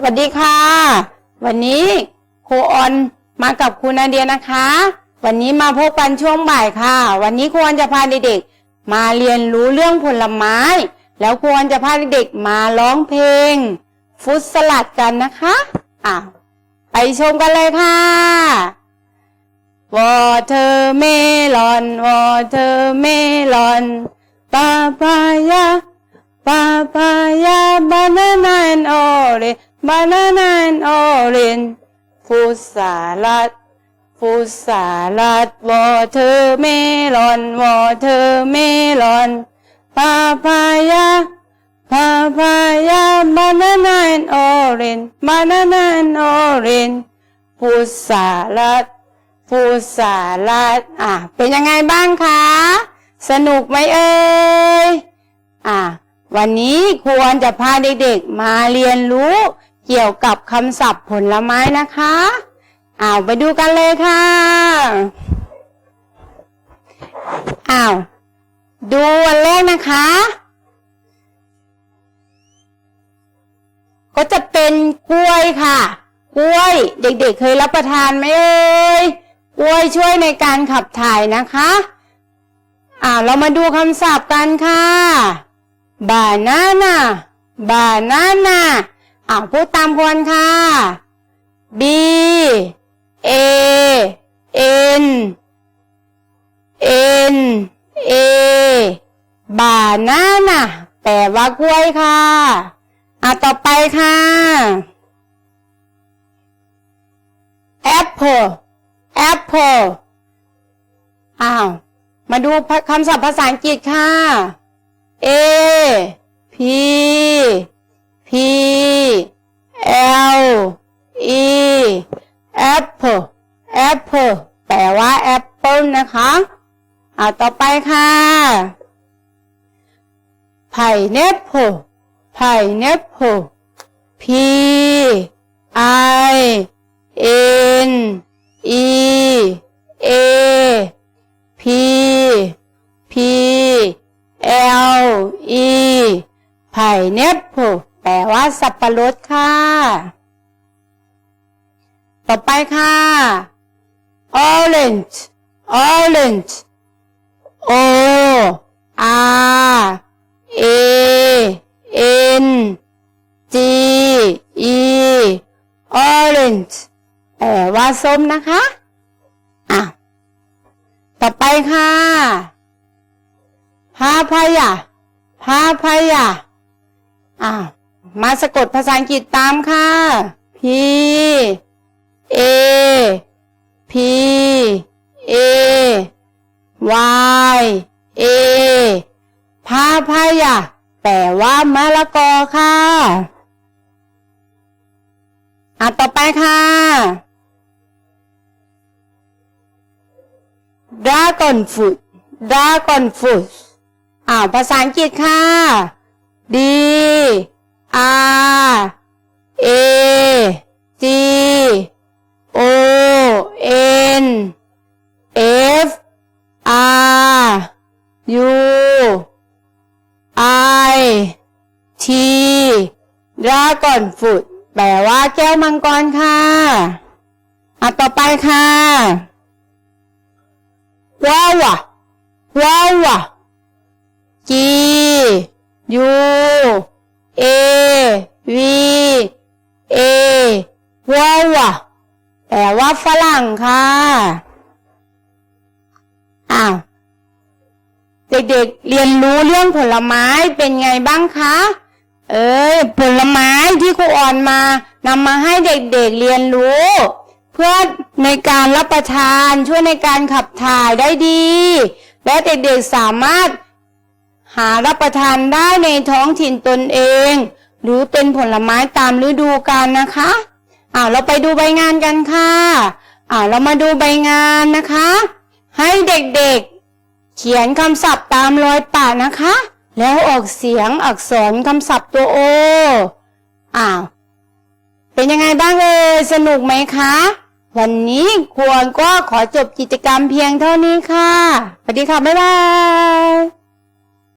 สวัสดีค่ะ วันนี้ครูออนมากับครูนาเดียนะคะ วันนี้มาพบกันช่วงบ่ายค่ะ วันนี้ครูออนจะพาเด็กๆมาเรียนรู้เรื่องผลไม้ แล้วครูออนจะพาเด็กๆมาร้องเพลง ฟุตสลัดกันนะคะอะไปชมกันเลยค่ะ watermelon watermelon papaya papaya บานานโ and orange ฟูสาลัดฟูสาลัดวอเธอเมลอนวอเธอเมลอนปาปายาปาปายาบานานโ and orange banana and ฟูสาลัดฟูสาลัดอะเป็นยังไงบ้างคะ สนุกไหมเอ่ยอะวันนี้ควรจะพาเด็กๆมาเรียนรู้ เกี่ยวกับคำศัพท์ผลไม้นะคะอ้าวไปดูกันเลยค่ะอ้าวดูวันแรกนะคะ ก็จะเป็นกล้วยค่ะ กล้วย เด็กๆเคยรับประทานไหมเอ่ยกล้วยช่วยในการขับถ่ายนะคะอ่าเรามาดูคำศัพท์กันค่ะ banana banana อ่าพูดตามคนค่ะ b a n n a banana แปลว่ากล้วยค่ะอะต่อไปค่ะ apple apple อ้าว มาดูคำศัพท์ภาษาอังกฤษค่ะ A P P L E apple apple แปลว่า apple นะคะอ่าต่อไปค่ะ pineapple pineapple P I N E A P P L E pineapple ปลว่าสับปะรดค่ะ ต่อไปค่ะ orange orange O R A N G E orange แปลว่าส้มนะคะ อะ ต่อไปค่ะพาพายาพาพายาอะ มาสะกดภาษาอังกฤษตามค่ะ P A P A Y A พาพายาแปลว่ามะละกอค่ะ อะ ต่อไปค่ะ dragon fruit dragon fruit อ่าว ภาษาอังกฤษค่ะ D R A G O N F R U I T dragon fruit แปลว่าแก้วมังกรค่ะอะต่อไปค่ะว้าวะว้าวะ G U A V A ว้าวะแปลว่าฝรั่งค่ะ อ้าว เด็กๆเรียนรู้เรื่องผลไม้เป็นไงบ้างคะ เอ้ยผลไม้ที่ครูอ่อนมานำมาให้เด็กๆเรียนรู้ เพื่อในการรับประทานช่วยในการขับถ่ายได้ดี และเด็กๆสามารถ หารับประทานได้ในท้องถิ่นตนเอง หรือเป็นผลไม้ตามฤดูกาลนะคะอ่าเราไปดูใบงานกันค่ะอ่าเรามาดูใบงานนะคะ ให้เด็กๆ เขียนคำศัพท์ตามรอยปากนะคะ แล้วออกเสียงอักษรคำศัพท์ตัวโออ้าวเป็นยังไงบ้างเอ่ยสนุกไหมคะวันนี้ควรก็ขอจบกิจกรรมเพียงเท่านี้ค่ะ สวัสดีค่ะ บ๊ายบาย